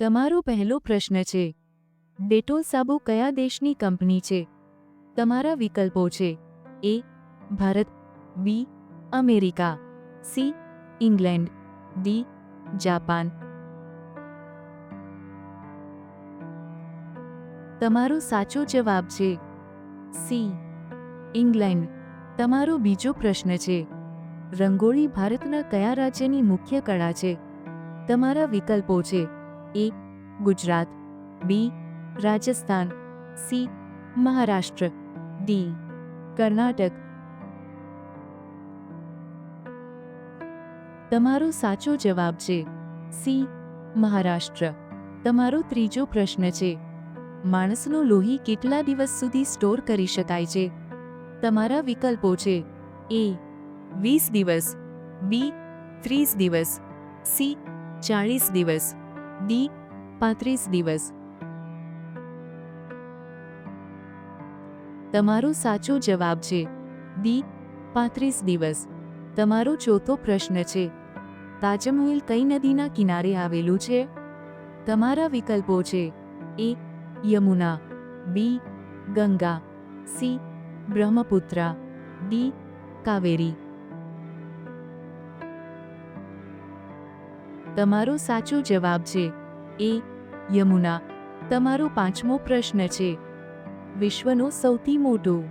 તમારો પહેલો પ્રશ્ન છે, ડેટોલ સાબુ કયા દેશની કંપની છે? તમારા વિકલ્પો છે, A, Bharat, B, America, C, England, D, Japan. તમારો સાચો જવાબ છે, સી, ઇંગ્લેન્ડ. તમારો બીજો પ્રશ્ન છે, રંગોળી ભારતના કયા રાજ્યની મુખ્ય કળા છે? તમારા વિકલ્પો છે A, Gujarat. B, Rajasthan. C, Maharashtra. D, Karnataka. તમારો સાચો જવાબ છે સી, મહારાષ્ટ્ર. તમારો ત્રીજો પ્રશ્ન છે, માણસનું લોહી કેટલા દિવસ સુધી સ્ટોર કરી શકાય છે? તમારા વિકલ્પો છે એ, વીસ દિવસ, બી, ત્રીસ દિવસ, સી, ચાળીસ દિવસ. ડી પાંત્રીસ દિવસ. તમારો સાચો જવાબ છે ડી પાંત્રીસ દિવસ. તમારો ચોથો પ્રશ્ન છે, તાજમહેલ કઈ નદીના કિનારે આવેલું છે? તમારા વિકલ્પો છે, A Yamuna, B Ganga, C Brahmaputra, D Kaveri. તમારો સાચો જવાબ છે. એ, યમુના. તમારો પાંચમો પ્રશ્ન છે. વિશ્વનો સૌથી મોટો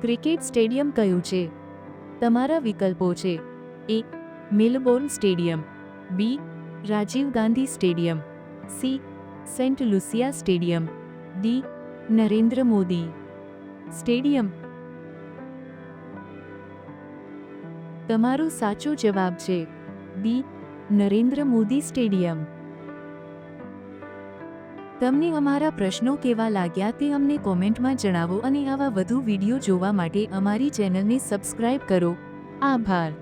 ક્રિકેટ સ્ટેડિયમ કયું છે? તમારા વિકલ્પો છે. A, Melbourne stadium. B, Rajiv Gandhi stadium. C, Saint Lucia stadium. D, Narendra Modi stadium. તમારો સાચો જવાબ છે. D Narendra Modi stadium. તમને અમારા પ્રશ્નો કેવા લાગ્યા તે અમને કોમેન્ટમાં જણાવો અને આવા વધુ વીડિયો જોવા માટે અમારી ચેનલને સબસ્ક્રાઇબ કરો. આભાર.